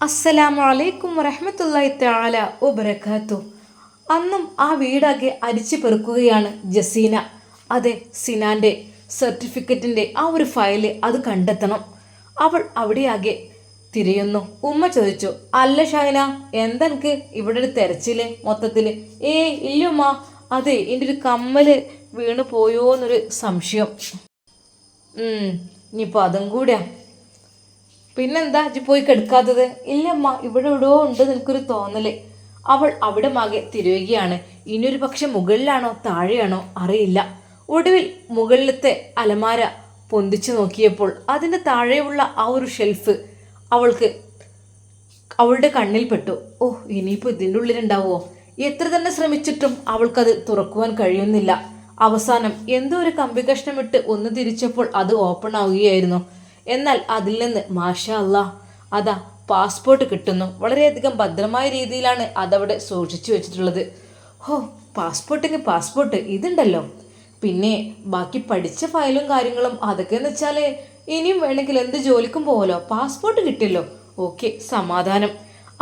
അസ്സലാമു അലൈക്കും വറഹമത്തല്ലായി താല ഒബരക്കാത്തു അന്നും ആ വീടാകെ അരിച്ചു പെറുക്കുകയാണ് ജസീന. അതെ സിനാന്റെ സർട്ടിഫിക്കറ്റിന്റെ ആ ഒരു ഫയൽ അത് കണ്ടെത്തണം. അവൾ അവിടെയാകെ തിരയുന്നു. ഉമ്മ ചോദിച്ചു അല്ല ഷൈന എന്തെനിക്ക് ഇവിടെ ഒരു തെരച്ചിൽ മൊത്തത്തിൽ ഏ ഇല്ലുമ്മ അതെ എന്റെ ഒരു കമ്മൽ വീണ് പോയോ എന്നൊരു സംശയം ഇനിയിപ്പോൾ അതും കൂടിയാ. പിന്നെന്താ ഇജ്ജ് പോയി കെടുക്കാത്തത്? ഇല്ലമ്മ ഇവിടെ എവിടെയോ ഉണ്ട് നിനക്കൊരു തോന്നൽ. അവൾ അവിടെ മാകെ തിരയുകയാണ്. ഇനിയൊരു പക്ഷെ മുകളിലാണോ താഴെയാണോ അറിയില്ല. ഒടുവിൽ മുകളിലത്തെ അലമാര പൊന്തിച്ചു നോക്കിയപ്പോൾ അതിന്റെ താഴെയുള്ള ആ ഒരു ഷെൽഫ് അവൾക്ക് അവളുടെ കണ്ണിൽപ്പെട്ടു ഓ ഇനിയിപ്പോൾ ഇതിന്റെ ഉള്ളിലുണ്ടാവുമോ എത്ര തന്നെ ശ്രമിച്ചിട്ടും അവൾക്കത് തുറക്കുവാൻ കഴിയുന്നില്ല. അവസാനം എന്തോ ഒരു കമ്പി കഷ്ണമിട്ട് ഒന്ന് തിരിച്ചപ്പോൾ അത് ഓപ്പൺ ആവുകയായിരുന്നു. എന്നാൽ അതിൽ നിന്ന് മാഷാ അല്ലാ അതാ പാസ്പോർട്ട് കിട്ടുന്നു. വളരെയധികം ഭദ്രമായ രീതിയിലാണ് അതവിടെ സൂക്ഷിച്ചു വെച്ചിട്ടുള്ളത്. ഹോ പാസ്പോർട്ടിന് പാസ്പോർട്ട് ഇതുണ്ടല്ലോ. പിന്നെ ബാക്കി പഠിച്ച ഫയലും കാര്യങ്ങളും അതൊക്കെ എന്ന് വെച്ചാൽ ഇനിയും വേണമെങ്കിൽ എന്ത് ജോലിക്കും പോകലോ പാസ്പോർട്ട് കിട്ടില്ലോ ഓക്കെ സമാധാനം.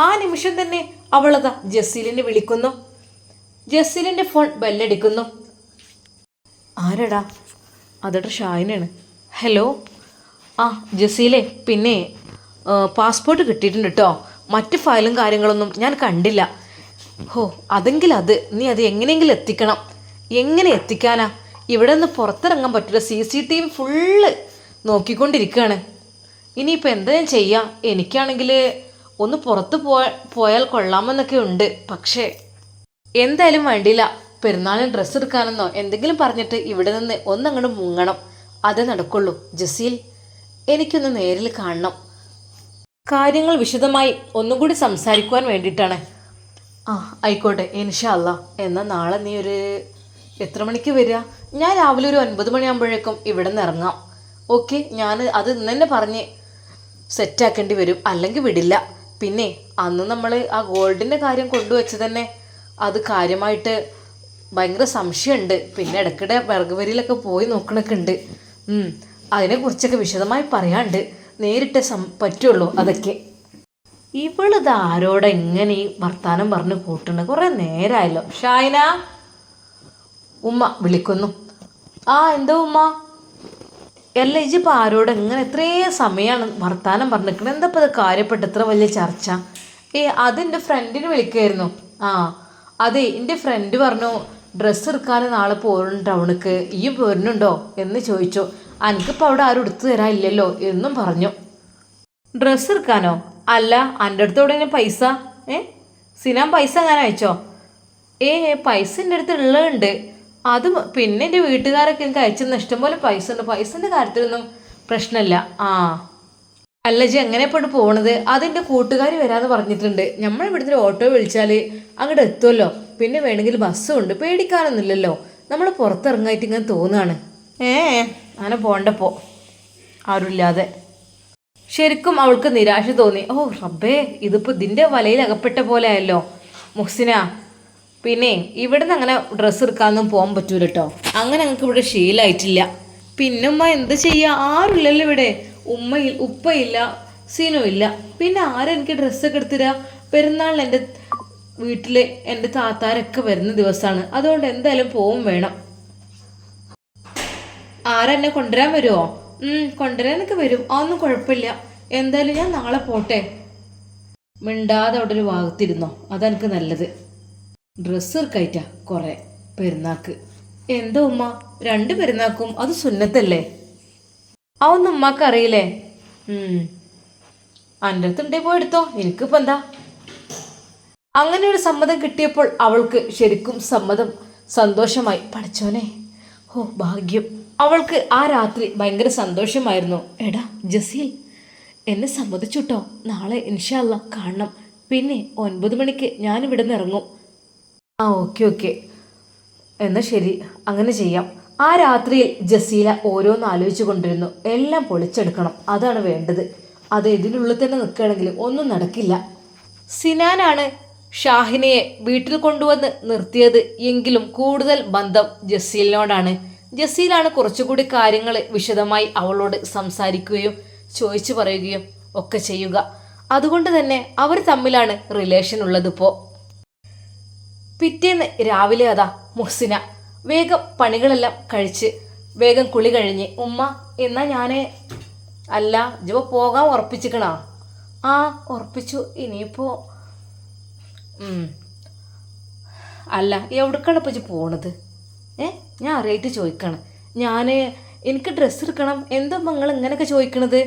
ആ നിമിഷം തന്നെ അവളതാ ജസീലിനെ വിളിക്കുന്നു. ജസീലിന്റെ ഫോൺ ബെല്ലടിക്കുന്നു ആരടാ? അതോടെ ഷായനാണ് ഹലോ ആ ജസീലെ പിന്നെ പാസ്പോർട്ട് കിട്ടിയിട്ടുണ്ട് കേട്ടോ മറ്റ് ഫയലും കാര്യങ്ങളൊന്നും ഞാൻ കണ്ടില്ല. ഹോ അതെങ്കിൽ അത്. നീ അത് എങ്ങനെയെങ്കിലും എത്തിക്കണം. എങ്ങനെ എത്തിക്കാനാ? ഇവിടെ നിന്ന് പുറത്തിറങ്ങാൻ പറ്റില്ല. C C T V full നോക്കിക്കൊണ്ടിരിക്കുകയാണ്. ഇനിയിപ്പോൾ എന്താ ഞാൻ ചെയ്യുക എനിക്കാണെങ്കിൽ ഒന്ന് പുറത്ത് പോയാൽ പോയാൽ കൊള്ളാമെന്നൊക്കെ ഉണ്ട്. പക്ഷേ എന്തായാലും വേണ്ടിയില്ല. പെരുന്നാളിന് ഡ്രസ്സ് എടുക്കാനെന്നോ എന്തെങ്കിലും പറഞ്ഞിട്ട് ഇവിടെ നിന്ന് ഒന്നങ്ങോട്ട് മുങ്ങണം. അതേ നടക്കുള്ളൂ. ജസീൽ എനിക്കൊന്ന് നേരിൽ കാണണം. കാര്യങ്ങൾ വിശദമായി ഒന്നും കൂടി സംസാരിക്കുവാൻ വേണ്ടിയിട്ടാണ്. ആ ആയിക്കോട്ടെ ഇൻഷാ അല്ല എന്നാൽ നാളെ നീ ഒരു എത്ര മണിക്ക് വരിക? ഞാൻ രാവിലെ ഒരു ഒൻപത് മണിയാകുമ്പോഴേക്കും ഇവിടെ നിന്ന് ഇറങ്ങാം. ഓക്കെ ഞാൻ അത് ഇന്ന് തന്നെ പറഞ്ഞ് സെറ്റാക്കേണ്ടി വരും. അല്ലെങ്കിൽ വിടില്ല. പിന്നെ അന്ന് നമ്മൾ ആ ഗോൾഡിന്റെ കാര്യം കൊണ്ടുവച്ച് തന്നെ അത് കാര്യമായിട്ട് ഭയങ്കര സംശയമുണ്ട്. പിന്നെ ഇടയ്ക്കിടെ വിറകുവരിയിലൊക്കെ പോയി നോക്കണൊക്കെ ഉണ്ട്. അതിനെക്കുറിച്ചൊക്കെ വിശദമായി പറയാണ്ട് നേരിട്ട് സം പറ്റുള്ളൂ അതൊക്കെ. ഇവളിത് ആരോടെ എങ്ങനെ ഈ വർത്താനം പറഞ്ഞ് കൂട്ടുന്നത് കുറേ നേരമായല്ലോ ഷായന ഉമ്മ വിളിക്കുന്നു. ആ എന്തോ ഉമ്മ? അല്ല ഇജിപ്പോൾ ആരോട് എങ്ങനെ എത്രയും സമയമാണ് വർത്താനം പറഞ്ഞിരിക്കുന്നത് എന്താ ഇപ്പോൾ ഇത് കാര്യപ്പെട്ട് ഇത്ര വലിയ ചർച്ച? ഏ അത് എന്റെ ഫ്രണ്ടിന് വിളിക്കായിരുന്നു. ആ അതെ എന്റെ ഫ്രണ്ട് പറഞ്ഞു ഡ്രസ്സ് എടുക്കാൻ നാളെ പോരുന്നു ടൗണിക്ക്. ഈ പോരുന്നുണ്ടോ എന്ന് ചോദിച്ചു. എനിക്കിപ്പോൾ അവിടെ ആരും എടുത്തു തരാനില്ലല്ലോ എന്നും പറഞ്ഞു. ഡ്രസ്സ് എടുക്കാനോ? അല്ല എന്റെ അടുത്ത് എവിടെയെങ്കിലും പൈസ? ഏ? സിനാൻ പൈസ ഞാൻ അയച്ചോ? ഏ പൈസ എന്റെ അടുത്ത് ഉള്ളതുണ്ട്. അത് പിന്നെ എന്റെ വീട്ടുകാരൊക്കെ എനിക്ക് അയച്ചെന്ന് ഇഷ്ടംപോലെ പൈസ ഉണ്ട്. പൈസന്റെ കാര്യത്തിലൊന്നും പ്രശ്നമില്ല. ആ. അല്ല ജി എങ്ങനെ ഇപ്പോൾ പോണത്? അതെന്റെ കൂട്ടുകാർ വരാമെന്ന് പറഞ്ഞിട്ടുണ്ട്. നമ്മൾ ഇവിടുത്തെ ഓട്ടോ വിളിച്ചാൽ അങ്ങോട്ട് എത്തുമല്ലോ പിന്നെ വേണമെങ്കിൽ ബസ്സും ഉണ്ട്. പേടിക്കാനൊന്നുമില്ലല്ലോ. നമ്മൾ പുറത്തിറങ്ങായിട്ട് ഇങ്ങനെ തോന്നുകയാണ് ഏ? അങ്ങനെ പോണ്ടപ്പോ ആരുമില്ലാതെ. ശരിക്കും അവൾക്ക് നിരാശ തോന്നി. ഓ റബ്ബേ ഇതിപ്പോൾ ഇതിന്റെ വലയിൽ അകപ്പെട്ട പോലെ ആയല്ലോ. മുഹ്സിന പിന്നെ ഇവിടുന്ന് അങ്ങനെ ഡ്രസ്സ് എടുക്കാനൊന്നും പോകാൻ പറ്റൂല കേട്ടോ അങ്ങനെ ഞങ്ങൾക്ക് ഇവിടെ ശീലമായിട്ടില്ല പിന്നെ ഉമ്മ എന്ത് ചെയ്യുക ആരുമില്ലല്ലോ ഇവിടെ. ഉമ്മയിൽ ഉപ്പയില്ല സീനോ ഇല്ല. പിന്നെ ആരെനിക്ക് ഡ്രസ്സൊക്കെ എടുത്തിരാ പെരുന്നാളിന് എന്റെ വീട്ടിൽ എന്റെ താത്താരൊക്കെ വരുന്ന ദിവസമാണ് അതുകൊണ്ട് എന്തായാലും പോവും വേണം. ആരെന്നെ കൊണ്ടുവരാൻ വരുമോ കൊണ്ടുവരാനൊക്കെ വരും. അതൊന്നും കുഴപ്പമില്ല. എന്തായാലും ഞാൻ നാളെ പോട്ടെ. മിണ്ടാതെ അവിടെ ഒരു ഭാഗത്തിരുന്നോ അതെനിക്ക് നല്ലത്. ഡ്രസ്സ് ഇറക്കായിട്ടാ കുറെ പെരുന്നാക്ക് എന്തോ ഉമ്മ? രണ്ട് പെരുന്നാക്കും. അത് സുന്നത്തല്ലേ? അതൊന്നും ഉമ്മക്ക് അറിയില്ലേ? എന്റെ അടുത്തുണ്ടേ പോയി എടുത്തോ. എനിക്കിപ്പോൾ എന്താ? അങ്ങനെ ഒരു സമ്മതം കിട്ടിയപ്പോൾ അവൾക്ക് ശരിക്കും സമ്മതം സന്തോഷമായി. പഠിച്ചോനെ. ഓ ഭാഗ്യം. അവൾക്ക് ആ രാത്രി ഭയങ്കര സന്തോഷമായിരുന്നു. എടാ ജസീൽ എന്നെ സമ്മതിച്ചുട്ടോ. നാളെ ഇൻഷാല്ല കാണണം. പിന്നെ ഒൻപത് മണിക്ക് ഞാൻ ഇവിടെ നിന്ന് ഇറങ്ങും. ആ ഓക്കെ ഓക്കെ. എന്നാൽ ശരി അങ്ങനെ ചെയ്യാം. ആ രാത്രിയിൽ ജസീല ഓരോന്ന് ആലോചിച്ചു കൊണ്ടിരുന്നു. എല്ലാം പൊളിച്ചെടുക്കണം. അതാണ് വേണ്ടത്. അത് ഇതിനുള്ളിൽ തന്നെ നിൽക്കുകയാണെങ്കിൽ ഒന്നും നടക്കില്ല. സിനാനാണ് ഷാഹിനയെ വീട്ടിൽ കൊണ്ടുവന്ന് നിർത്തിയത്. എങ്കിലും കൂടുതൽ ബന്ധം ജസീലിനോടാണ്. ജസീലാണ് കുറച്ചുകൂടി കാര്യങ്ങൾ വിശദമായി അവളോട് സംസാരിക്കുകയും ചോദിച്ചു പറയുകയും ഒക്കെ ചെയ്യുക. അതുകൊണ്ട് തന്നെ അവർ തമ്മിലാണ് റിലേഷൻ ഉള്ളതിപ്പോൾ പിറ്റേന്ന് രാവിലെ അതാ മുഹ്സിന. വേഗം പണികളെല്ലാം കഴിച്ച് വേഗം കുളി കഴിഞ്ഞ് ഉമ്മ എന്നാ ഞാൻ അല്ല ജോ പോകാൻ ഉറപ്പിച്ചിക്കണോ? ആ ഉറപ്പിച്ചു. ഇനിയിപ്പോൾ അല്ല എവിടേക്കാണ് ഇപ്പൊ പോണത്? ഏ? ഞാൻ അറിയായിട്ട് ചോദിക്കണം. ഞാൻ എനിക്ക് ഡ്രസ്സ് എടുക്കണം. എന്താ നിങ്ങൾ ഇങ്ങനെയൊക്കെ ചോദിക്കണത്?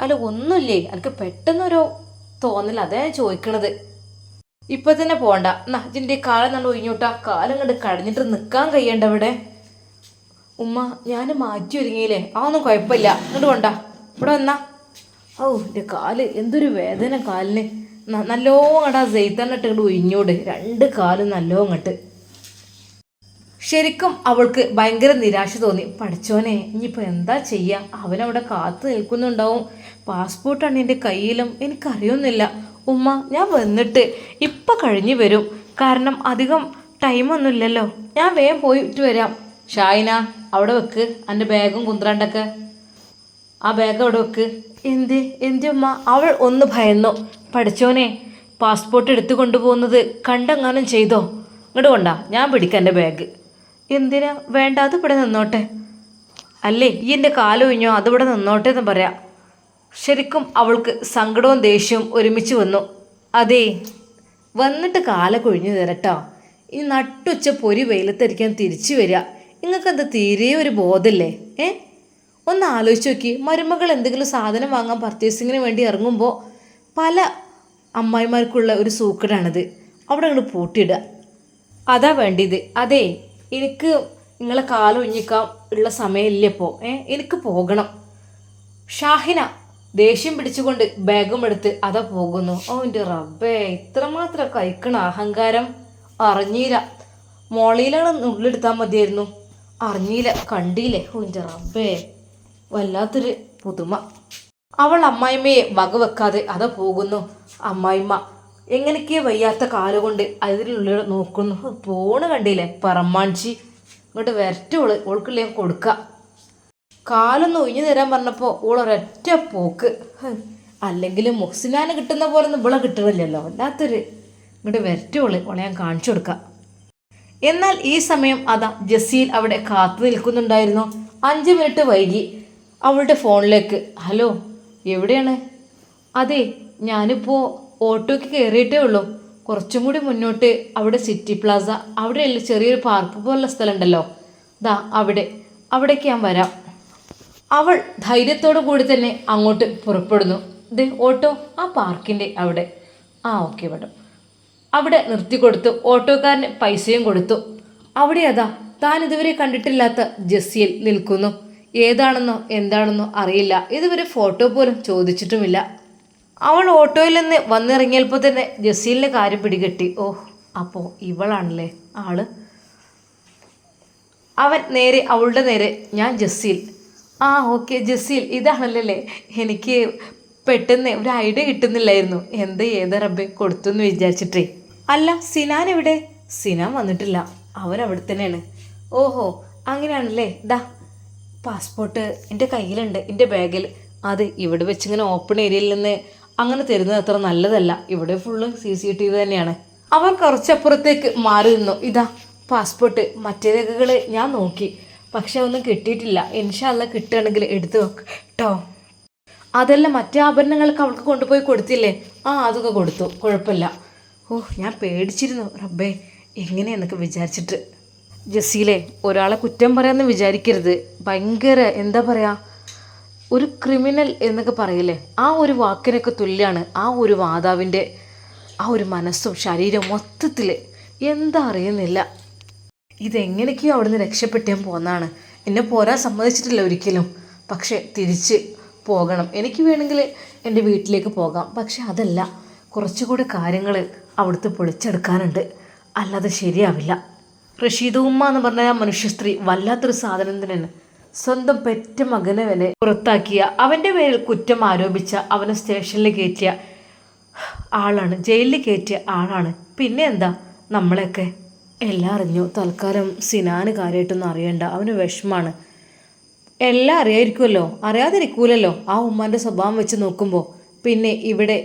അല്ല ഒന്നുമില്ലേ? എനിക്ക് പെട്ടെന്നൊരു തോന്നൽ അതാ ഞാൻ ചോദിക്കണത്. ഇപ്പൊ തന്നെ പോണ്ട. എന്നാ ഇതിന്റെ കാലം നല്ല ഒഴിഞ്ഞോട്ടാ. കാലം കണ്ട് കടഞ്ഞിട്ട് നിൽക്കാൻ കഴിയണ്ട ഇവിടെ. ഉമ്മ ഞാൻ മാറ്റി ഒരുങ്ങിയില്ലേ? ആ ഒന്നും കുഴപ്പമില്ല. ഇങ്ങോട്ട് കൊണ്ട ഇവിടെ വന്നാ. ഓ എന്റെ കാൽ. എന്തൊരു വേദന കാലിന്. നല്ലോ അങ്ങോട്ട് ആ ജെയ്ത്തന്നിട്ട് ഇങ്ങോട്ട് ഒഴിഞ്ഞോട്. രണ്ട് കാലും നല്ലോ അങ്ങോട്ട് ശരിക്കും അവൾക്ക് ഭയങ്കര നിരാശ തോന്നി. പഠിച്ചോനെ ഇനിയിപ്പോൾ എന്താ ചെയ്യുക അവനവിടെ കാത്തു നിൽക്കുന്നുണ്ടാവും. പാസ്പോർട്ടാണ് എന്റെ കയ്യിലും. എനിക്കറിയുന്നില്ല ഉമ്മ ഞാൻ വന്നിട്ട് ഇപ്പം കഴിഞ്ഞു വരും. കാരണം അധികം ടൈമൊന്നുമില്ലല്ലോ ഞാൻ വേഗം പോയിട്ട് വരാം. ഷായിന അവിടെ വെക്ക്. എന്റെ ബാഗും കുന്ത്രണ്ടൊക്കെ. ആ ബാഗ് അവിടെ വെക്ക്. എന്ത്? എന്ത് ഉമ്മ? അവൾ ഒന്ന് ഭയന്നു. പഠിച്ചോനെ പാസ്പോർട്ട് എടുത്തു കൊണ്ടുപോകുന്നത് കണ്ടെങ്ങാനും ചെയ്തോ? ഇങ്ങോട്ട് കൊണ്ടാ. ഞാൻ പിടിക്കാം എന്റെ ബാഗ്. എന്തിനാ? വേണ്ട അത് ഇവിടെ നിന്നോട്ടെ. അല്ലേ ഈ എന്റെ കാലം ഇഞ്ഞോ അതിവിടെ നിന്നോട്ടെ എന്ന് പറയാം. ശരിക്കും അവൾക്ക് സങ്കടവും ദേഷ്യവും ഒരുമിച്ച് വന്നു. അതേ വന്നിട്ട് കാല കൊഴിഞ്ഞു തരട്ടോ. ഈ നട്ടുച്ച പൊരി വെയിലത്തരിക്കാൻ തിരിച്ചു വരിക. നിങ്ങൾക്കെന്ത് തീരെ ഒരു ബോധമില്ലേ ഏ? ഒന്ന് ആലോചിച്ച് നോക്കി. മരുമകൾ എന്തെങ്കിലും സാധനം വാങ്ങാൻ പർച്ചേസിങ്ങിന് വേണ്ടി ഇറങ്ങുമ്പോൾ പല അമ്മായിമാർക്കുള്ള ഒരു സൂക്കടാണിത്. അവിടെ അങ്ങോട്ട് പൂട്ടിയിടുക. അതാ വേണ്ടിയത്. അതെ എനിക്ക് നിങ്ങളെ കാലം ഒഴിഞ്ഞിക്കാൻ ഉള്ള സമയമില്ല ഇപ്പോൾ ഏ എനിക്ക് പോകണം. ഷാഹിന ദേഷ്യം പിടിച്ചുകൊണ്ട് ബാഗും എടുത്ത് അതാ പോകുന്നു. ഓ എന്റെ റബ്ബേ ഇത്രമാത്രം കഴിക്കണ അഹങ്കാരം അറിഞ്ഞില്ല. മോളിയിലാണ് ഉള്ളിലെടുത്താൽ മതിയായിരുന്നു. അറിഞ്ഞില്ല കണ്ടില്ലേ? ഓ എന്റെ റബ്ബേ വല്ലാത്തൊരു പുതുമ. അവൾ അമ്മായിമ്മയെ വകവെക്കാതെ അതാ പോകുന്നു. അമ്മായിമ്മ എങ്ങനെയൊക്കെ വയ്യാത്ത കാലുകൊണ്ട് അതിനുള്ളിൽ നോക്കുന്നു. പോണ് കണ്ടില്ലേ? പറമ്മാഞ്ചി. ഇങ്ങോട്ട് വരട്ടോൾ ഓൾക്കുള്ള കൊടുക്ക. കാലൊന്ന് ഒഴിഞ്ഞു തരാൻ പറഞ്ഞപ്പോൾ ഓളൊരൊറ്റ പോക്ക്. അല്ലെങ്കിൽ മുഹ്സിനാന് കിട്ടുന്ന പോലെ ഒന്നും ഇവളെ കിട്ടുന്നില്ലല്ലോ വല്ലാത്തൊരു ഇങ്ങോട്ട് വരട്ടോൾ ഓളെ. ഞാൻ കാണിച്ചു കൊടുക്കാം. എന്നാൽ ഈ സമയം അതാ ജസീൽ അവിടെ കാത്തു നിൽക്കുന്നുണ്ടായിരുന്നു. അഞ്ച് മിനിറ്റ് വൈകി അവളുടെ ഫോണിലേക്ക്. ഹലോ എവിടെയാണ്? അതെ ഞാനിപ്പോൾ ഓട്ടോയ്ക്ക് കയറിയിട്ടേ ഉള്ളൂ. കുറച്ചും കൂടി മുന്നോട്ട് അവിടെ സിറ്റി പ്ലാസ അവിടെയല്ല ചെറിയൊരു പാർക്ക് പോലുള്ള സ്ഥലം ഉണ്ടല്ലോ ദാ അവിടെ അവിടേക്ക് ഞാൻ വരാം. അവൾ ധൈര്യത്തോടു കൂടി തന്നെ അങ്ങോട്ട് പുറപ്പെടുന്നു. ദേ ഓട്ടോ ആ പാർക്കിന്റെ അവിടെ. ആ ഓക്കെ മേഡം. അവിടെ നിർത്തി കൊടുത്തു. ഓട്ടോക്കാരന് പൈസയും കൊടുത്തു. അവിടെ അതാ താൻ ഇതുവരെ കണ്ടിട്ടില്ലാത്ത ജസ്സിയിൽ നിൽക്കുന്നു. ഏതാണെന്നോ എന്താണെന്നോ അറിയില്ല. ഇതുവരെ ഫോട്ടോ പോലും ചോദിച്ചിട്ടുമില്ല. അവൾ ഓട്ടോയിൽ നിന്ന് വന്നിറങ്ങിയപ്പോൾ തന്നെ ജസീലിന്റെ കാര്യം പിടികെട്ടി. ഓ അപ്പോൾ ഇവളാണല്ലേ ആൾ? അവൻ നേരെ അവളുടെ നേരെ ഞാൻ ജസീൽ. ആ ഓക്കെ ജസീൽ ഇതാണല്ലേ എനിക്ക് പെട്ടെന്ന് ഒരു ഐഡിയ കിട്ടുന്നില്ലായിരുന്നു. എന്ത് ഏത് റബ്ബെ കൊടുത്തു എന്ന് വിചാരിച്ചിട്ടേ. അല്ല സിനാൻ എവിടെ? സിനാൻ വന്നിട്ടില്ല. അവൻ അവിടെ തന്നെയാണ്. ഓഹോ അങ്ങനെയാണല്ലേ? ദാ പാസ്പോർട്ട് എന്റെ കയ്യിലുണ്ട് എന്റെ ബാഗിൽ. അത് ഇവിടെ വെച്ചിങ്ങനെ ഓപ്പൺ ഏരിയയിൽ നിന്ന് അങ്ങനെ തരുന്നത് അത്ര നല്ലതല്ല. ഇവിടെ full C C T V തന്നെയാണ്. അവൻ കുറച്ചപ്പുറത്തേക്ക് മാറി നിന്നു. ഇതാ പാസ്പോർട്ട് മറ്റേ രേഖകൾ ഞാൻ നോക്കി. പക്ഷെ ഒന്നും കിട്ടിയിട്ടില്ല. ഇൻഷാല്ല കിട്ടുകയാണെങ്കിൽ എടുത്തു വെക്ക് കേട്ടോ അതെല്ലാം മറ്റേ ആഭരണങ്ങൾക്ക് അവൾക്ക് കൊണ്ടുപോയി കൊടുത്തില്ലേ? ആ അതൊക്കെ കൊടുത്തു. കുഴപ്പമില്ല. ഓ ഞാൻ പേടിച്ചിരുന്നു. റബ്ബേ എങ്ങനെയെന്നൊക്കെ വിചാരിച്ചിട്ട്. ജസീലെ ഒരാളെ കുറ്റം പറയാമെന്ന് വിചാരിക്കരുത്. ഭയങ്കര എന്താ പറയുക ഒരു ക്രിമിനൽ എന്നൊക്കെ പറയില്ലേ? ആ ഒരു വാക്കിനൊക്കെ തുല്യമാണ് ആ ഒരു മാതാവിന്റെ ആ ഒരു മനസ്സും ശരീരം മൊത്തത്തിൽ. എന്താ അറിയുന്നില്ല. ഇതെങ്ങനെയൊക്കെയോ അവിടുന്ന് രക്ഷപ്പെട്ട് പോന്നാണ്. എന്നെ പോരാൻ സമ്മതിച്ചിട്ടില്ല ഒരിക്കലും. പക്ഷേ തിരിച്ച് പോകണം. എനിക്ക് വേണമെങ്കിൽ എന്റെ വീട്ടിലേക്ക് പോകാം. പക്ഷെ അതല്ല കുറച്ചുകൂടി കാര്യങ്ങൾ അവിടുത്തെ പൊളിച്ചെടുക്കാനുണ്ട്. അല്ലാതെ ശരിയാവില്ല. റഷീദ് ഉമ്മ എന്ന് പറഞ്ഞാൽ മനുഷ്യ സ്ത്രീ വല്ലാത്തൊരു സാധനം തന്നെയാണ് സ്വന്തം പെറ്റ മകനെ വരെ പുറത്താക്കിയ അവന്റെ പേരിൽ കുറ്റം ആരോപിച്ച അവനെ സ്റ്റേഷനിൽ കയറ്റിയ ആളാണ് ജയിലിൽ കയറ്റിയ ആളാണ്. പിന്നെ എന്താ? നമ്മളെയൊക്കെ എല്ലാം അറിഞ്ഞു. തൽക്കാലം സിനാന് കാര്യമായിട്ടൊന്നും അറിയണ്ട. അവന് വിഷമാണ്. എല്ലാം അറിയായിരിക്കുമല്ലോ അറിയാതിരിക്കൂലല്ലോ? ആ ഉമ്മാന്റെ സ്വഭാവം വെച്ച് നോക്കുമ്പോൾ പിന്നെ ഇവിടെ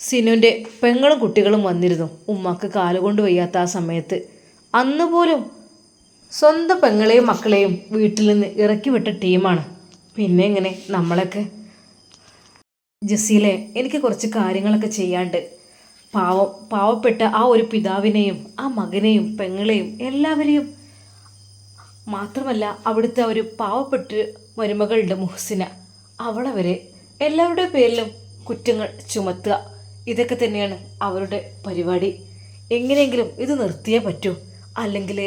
സിനുവിന്റെ പെങ്ങളും കുട്ടികളും വന്നിരുന്നു. ഉമ്മക്ക് കാലുകൊണ്ട് വയ്യാത്ത ആ സമയത്ത്. അന്ന് പോലും സ്വന്തം പെങ്ങളെയും മക്കളെയും വീട്ടിൽ നിന്ന് ഇറക്കി വിട്ട ടീമാണ്. പിന്നെ എങ്ങനെ? നമ്മളൊക്കെ. ജസീലെ എനിക്ക് കുറച്ച് കാര്യങ്ങളൊക്കെ ചെയ്യാണ്ട്. പാവം പാവപ്പെട്ട ആ ഒരു പിതാവിനെയും ആ മകനെയും പെങ്ങളെയും എല്ലാവരെയും മാത്രമല്ല അവിടുത്തെ ഒരു പാവപ്പെട്ട മരുമകളുടെ മുഹസിന. അവളെ വരെ എല്ലാവരുടെ പേരിലും കുറ്റങ്ങൾ ചുമത്തുക. ഇതൊക്കെ തന്നെയാണ് അവരുടെ പരിപാടി. എങ്ങനെയെങ്കിലും ഇത് നിർത്തിയേ പറ്റൂ. അല്ലെങ്കിൽ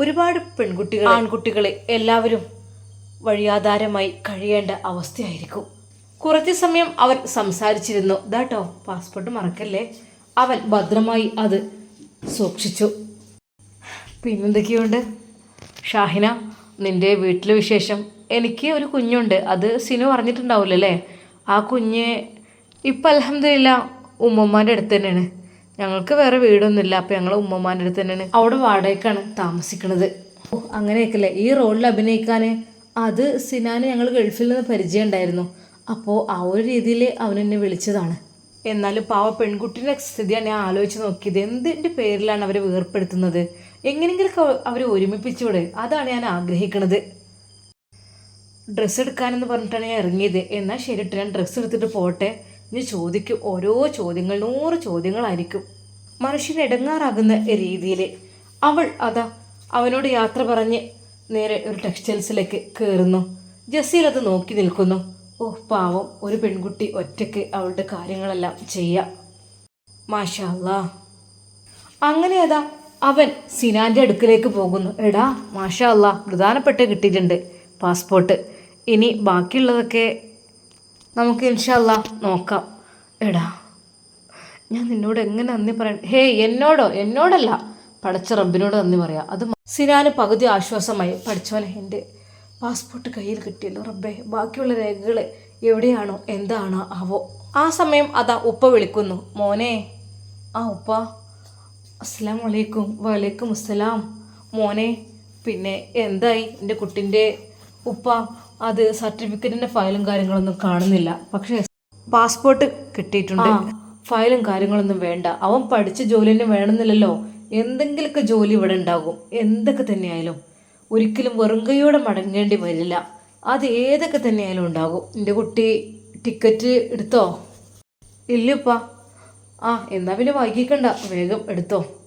ഒരുപാട് പെൺകുട്ടികൾ ആൺകുട്ടികൾ എല്ലാവരും വഴിയാധാരമായി കഴിയേണ്ട അവസ്ഥയായിരിക്കും. കുറച്ച് സമയം അവൻ സംസാരിച്ചിരുന്നു. ദാട്ടോ പാസ്പോർട്ട് മറക്കല്ലേ? അവൻ ഭദ്രമായി അത് സൂക്ഷിച്ചു. പിന്നെന്തൊക്കെയുണ്ട്? ഷാഹിന നിന്റെ വീട്ടിലെ വിശേഷം? എനിക്ക് ഒരു കുഞ്ഞുണ്ട്. അത് സിനു പറഞ്ഞിട്ടുണ്ടാവില്ലല്ലേ? ആ കുഞ്ഞ് ഇപ്പം അലഹമില്ല ഉമ്മമാരുടെ അടുത്ത് തന്നെയാണ്. ഞങ്ങൾക്ക് വേറെ വീടൊന്നുമില്ല. അപ്പോൾ ഞങ്ങൾ ഉമ്മമാന്റെ അടുത്ത് തന്നെയാണ് അവിടെ വാടകയ്ക്കാണ് താമസിക്കുന്നത് അങ്ങനെയൊക്കെയല്ലേ? ഈ റോളിൽ അഭിനയിക്കാൻ അത് സിനാന് ഞങ്ങൾ ഗൾഫിൽ നിന്ന് പരിചയം ഉണ്ടായിരുന്നു അപ്പോൾ ആ ഒരു രീതിയിൽ അവൻ എന്നെ വിളിച്ചതാണ്. എന്നാലും പാവ പെൺകുട്ടിയുടെ സ്ഥിതിയാണ് ഞാൻ ആലോചിച്ച് നോക്കിയത്. എന്തിന്റെ പേരിലാണ് അവരെ വേർപ്പെടുത്തുന്നത്? എങ്ങനെയെങ്കിലും അവരെ ഒരുമിപ്പിച്ചുവിടെ അതാണ് ഞാൻ ആഗ്രഹിക്കുന്നത് ഡ്രസ്സ് എടുക്കാനെന്ന് പറഞ്ഞിട്ടാണ് ഞാൻ ഇറങ്ങിയത്. എന്നാൽ ശരിട്ട് ഞാൻ ഡ്രസ്സ് എടുത്തിട്ട് പോട്ടെ. ഞാൻ ചോദിക്കും ഓരോ ചോദ്യങ്ങൾ നൂറ് ചോദ്യങ്ങളായിരിക്കും മനുഷ്യൻ ഇടങ്ങാറാകുന്ന രീതിയിൽ അവൾ അതാ അവനോട് യാത്ര പറഞ്ഞ് നേരെ ഒരു ടെക്സ്റ്റൈൽസിലേക്ക് കയറുന്നു ജസീൽ അത് നോക്കി നിൽക്കുന്നു. ഓ പാവം ഒരു പെൺകുട്ടി ഒറ്റയ്ക്ക് അവളുടെ കാര്യങ്ങളെല്ലാം ചെയ്യാം. മാഷാ അല്ലാ അങ്ങനെ അതാ അവൻ സിനാന്റെ അടുക്കിലേക്ക് പോകുന്നു. എടാ മാഷാ അല്ലാ പ്രധാനപ്പെട്ട കിട്ടിയിട്ടുണ്ട്. പാസ്പോർട്ട്. ഇനി ബാക്കിയുള്ളതൊക്കെ നമുക്ക് ഇൻഷല്ല നോക്കാം. എടാ ഞാൻ നിന്നോട് എങ്ങനെ നന്ദി പറയണം ഹേ എന്നോടോ? എന്നോടല്ല. പഠിച്ച റബ്ബിനോട് നന്ദി പറയാം. അത് സിനാന് പകുതി ആശ്വാസമായി. പഠിച്ചവനെ എന്റെ പാസ്പോർട്ട് കയ്യിൽ കിട്ടിയല്ലോ റബ്ബേ. ബാക്കിയുള്ള രേഖകൾ എവിടെയാണോ എന്താണോ ആവോ ആ സമയം അതാ ഉപ്പ വിളിക്കുന്നു. മോനെ ആ ഉപ്പ. അസ്സാം വലൈക്കും വലൈക്കും അസ്സലാം. മോനെ പിന്നെ എന്തായി? എന്റെ കുട്ടിന്റെ ഉപ്പ അത് സർട്ടിഫിക്കറ്റിന്റെ ഫയലും കാര്യങ്ങളൊന്നും കാണുന്നില്ല. പക്ഷേ പാസ്പോർട്ട് കിട്ടിയിട്ടുണ്ട്. ഫയലും കാര്യങ്ങളൊന്നും വേണ്ട. അവൻ പഠിച്ച ജോലി തന്നെ വേണമെന്നില്ലല്ലോ. എന്തെങ്കിലുമൊക്കെ ജോലി ഇവിടെ ഉണ്ടാകും. എന്തൊക്കെ തന്നെയായാലും. ഒരിക്കലും വെറുങ്കയോടെ കൈയോടെ മടങ്ങേണ്ടി വരില്ല. അത് ഏതൊക്കെ തന്നെയായാലും ഉണ്ടാകും. എന്റെ കുട്ടി ടിക്കറ്റ് എടുത്തോ? ഇല്ലപ്പാ ആ എന്നാ പിന്നെ വൈകിക്കണ്ട. വേഗം എടുത്തോ.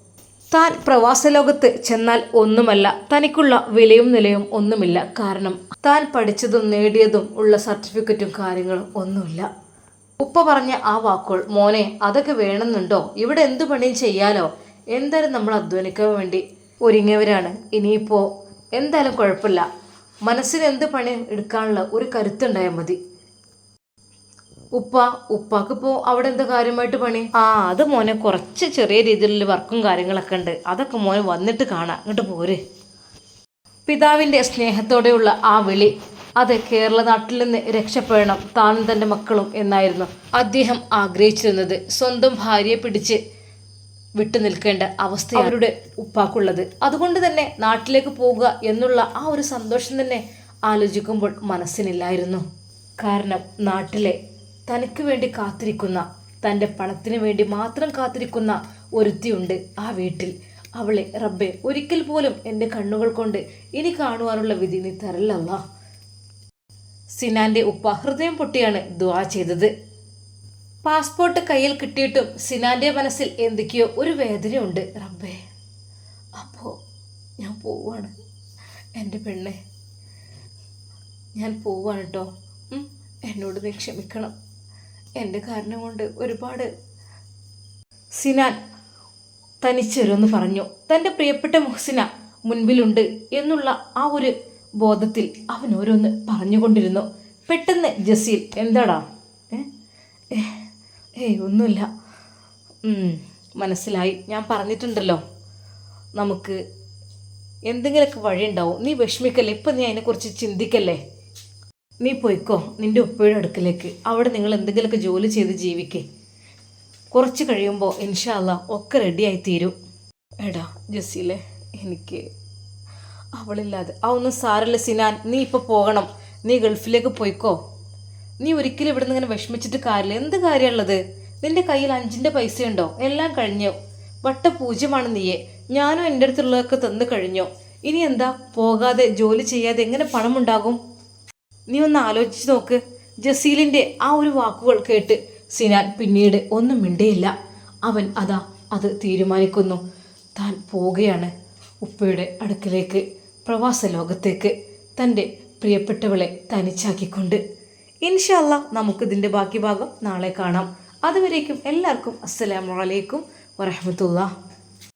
താൻ പ്രവാസ ലോകത്ത് ചെന്നാൽ ഒന്നുമല്ല തനിക്കുള്ള വിലയും നിലയും ഒന്നുമില്ല. കാരണം താൻ പഠിച്ചതും നേടിയതും ഉള്ള സർട്ടിഫിക്കറ്റും കാര്യങ്ങളും ഒന്നുമില്ല. ഉപ്പ പറഞ്ഞ ആ വാക്കുകൾ മോനെ അതൊക്കെ വേണമെന്നുണ്ടോ? ഇവിടെ എന്തു പണിയും ചെയ്യാലോ? എന്തായാലും നമ്മൾ അധ്വാനിക്കാൻ വേണ്ടി ഒരുങ്ങിയവരാണ്. ഇനിയിപ്പോൾ എന്തായാലും കുഴപ്പമില്ല. മനസ്സിന് എന്ത് പണി എടുക്കാനുള്ള ഒരു കരുത്തുണ്ടായാൽ മതി. ഉപ്പ ഉപ്പാക്ക് ഉപ്പാക്കിപ്പോൾ അവിടെ എന്താ കാര്യമായിട്ട് പണി? ആ അത് മോനെ കുറച്ച് ചെറിയ രീതിയിലുള്ള വർക്കും കാര്യങ്ങളൊക്കെ ഉണ്ട്. അതൊക്കെ മോനെ വന്നിട്ട് കാണാം. അങ്ങോട്ട് പോര്. പിതാവിന്റെ സ്നേഹത്തോടെയുള്ള ആ വിളി അത് കേരള നാട്ടിൽ നിന്ന് രക്ഷപ്പെടണം താനും തന്റെ മക്കളും എന്നായിരുന്നു അദ്ദേഹം ആഗ്രഹിച്ചിരുന്നത്. സ്വന്തം ഭാര്യയെ പിടിച്ച് വിട്ടു നിൽക്കേണ്ട അവസ്ഥ അവരുടെ ഉപ്പാക്കുള്ളത്. അതുകൊണ്ട് തന്നെ നാട്ടിലേക്ക് പോവുക എന്നുള്ള ആ ഒരു സന്തോഷം തന്നെ ആലോചിക്കുമ്പോൾ മനസ്സിനില്ലായിരുന്നു. കാരണം നാട്ടിലെ തനിക്ക് വേണ്ടി കാത്തിരിക്കുന്ന തന്റെ പണത്തിന് വേണ്ടി മാത്രം കാത്തിരിക്കുന്ന ഒരുത്തിയുണ്ട് ആ വീട്ടിൽ. അവളെ റബ്ബെ ഒരിക്കൽ പോലും എന്റെ കണ്ണുകൾ കൊണ്ട് ഇനി കാണുവാനുള്ള വിധി നീ തരല്ലല്ല. സിനാന്റെ ഉപ്പ ഹൃദയം പൊട്ടിയാണ് ദുവാ ചെയ്തത്. പാസ്പോർട്ട് കയ്യിൽ കിട്ടിയിട്ടും സിനാന്റെ മനസ്സിൽ എന്തൊക്കെയോ ഒരു വേദനയുണ്ട് റബ്ബേ. അപ്പോൾ ഞാൻ പോവാണ്. എന്റെ പെണ്ണെ ഞാൻ പോവാണ് കേട്ടോ എന്നോട് നീ ക്ഷമിക്കണം. എന്റെ കാരണം കൊണ്ട് ഒരുപാട് സിനാൻ തനിച്ചൊരുന്ന് പറഞ്ഞു. തന്റെ പ്രിയപ്പെട്ട മുഹ്സിന മുൻപിലുണ്ട് എന്നുള്ള ആ ഒരു ബോധത്തിൽ അവൻ ഓരോന്ന് പറഞ്ഞുകൊണ്ടിരുന്നു. പെട്ടെന്ന് ജസീൽ എന്താടാ? ഏയ് ഒന്നുമില്ല. മനസ്സിലായി. ഞാൻ പറഞ്ഞിട്ടുണ്ടല്ലോ. നമുക്ക് എന്തെങ്കിലുമൊക്കെ വഴിയുണ്ടാവും. നീ വിഷമിക്കല്ലേ? ഇപ്പം നീ അതിനെക്കുറിച്ച് ചിന്തിക്കല്ലേ? നീ പോയിക്കോ നിന്റെ ഉപ്പയുടെ അടുക്കലേക്ക്. അവിടെ നിങ്ങൾ എന്തെങ്കിലുമൊക്കെ ജോലി ചെയ്ത് ജീവിക്കേ. കുറച്ച് കഴിയുമ്പോൾ ഇൻഷാല്ല ഒക്കെ റെഡിയായി തീരും. എടാ ജസീലെ എനിക്ക് അവളില്ലാതെ. ആ ഒന്നും സിനാൻ നീ ഇപ്പോൾ പോകണം. നീ ഗൾഫിലേക്ക് പോയിക്കോ. നീ ഒരിക്കലും ഇവിടെ നിന്ന് ഇങ്ങനെ വിഷമിച്ചിട്ട് കാര്യമില്ല. എന്ത് കാര്യമുള്ളത്? നിന്റെ കയ്യിൽ അഞ്ചിന്റെ പൈസ ഉണ്ടോ എല്ലാം കഴിഞ്ഞു. വട്ട പൂജ്യമാണ് നീയെ. ഞാനും എന്റെ അടുത്തുള്ളതൊക്കെ തന്നു കഴിഞ്ഞു. ഇനി എന്താ? പോകാതെ ജോലി ചെയ്യാതെ എങ്ങനെ പണമുണ്ടാകും? നീ ഒന്ന് ആലോചിച്ച് നോക്ക്. ജസീലിന്റെ ആ ഒരു വാക്കുകൾ കേട്ട് സിനാൻ പിന്നീട് ഒന്നും മിണ്ടിയില്ല. അവൻ അതാ അത് തീരുമാനിക്കുന്നു. താൻ പോവുകയാണ് ഉപ്പയുടെ അടുക്കലേക്ക് പ്രവാസ ലോകത്തേക്ക്. തന്റെ പ്രിയപ്പെട്ടവളെ തനിച്ചാക്കിക്കൊണ്ട്. ഇൻഷല്ല നമുക്കിതിന്റെ ബാക്കി ഭാഗം നാളെ കാണാം. അതുവരേക്കും എല്ലാവർക്കും അസ്സലാമു അലൈക്കും വറഹമത്തുള്ള